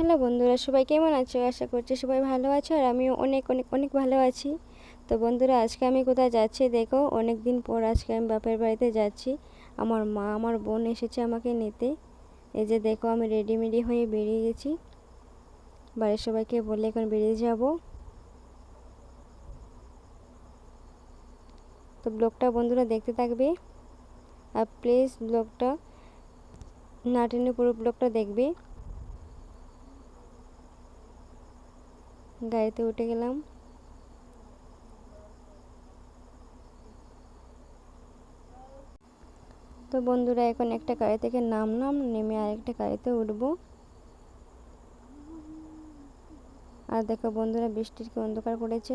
Hello বন্ধুরা, সবাই কেমন আছো? আশা করছি সবাই ভালো আছো আর আমিও অনেক অনেক অনেক ভালো আছি। তো বন্ধুরা, আজকে আমি কোথায় যাচ্ছি দেখো অনেক দিন পর আজকে আমি বাপের বাড়িতে যাচ্ছি। আমার মা, আমার বোন এসেছে আমাকে নিতে। এই যে দেখো, আমি রেডিমেডি হয়ে বেরিয়ে গেছি। বাড়ির সবাইকে বলে এখন বেরিয়ে যাব। তো ব্লগটা বন্ধুরা দেখতে থাকবে। আর প্লিজ ব্লগটা না টেনে পুরো ব্লগটা দেখবে। গাড়িতে উঠে গেলাম। তো বন্ধুরা, এখন একটা গাড়ি থেকে নামলাম, নেমে আরেকটা গাড়িতে উঠবো। আর দেখো বন্ধুরা, বৃষ্টির কি অন্ধকার করেছে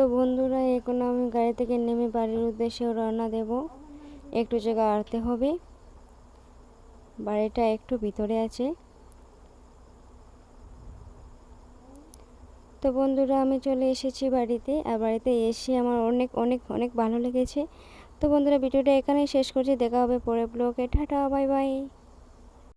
তো বন্ধুরা, এখন আমি গাড়ি থেকে নেমে বাড়ির উদ্দেশ্যে রওনা দেব। একটু জায়গা আড়তে হবে। বাড়িটা একটু ভিতরে আছে। তো বন্ধুরা, আমি চলে এসেছি বাড়িতে। আর বাড়িতে এসে আমার অনেক অনেক অনেক ভালো লেগেছে। তো বন্ধুরা, ভিডিওটা এখানেই শেষ করছি। দেখা হবে পরে ব্লগে টাটা বাই বাই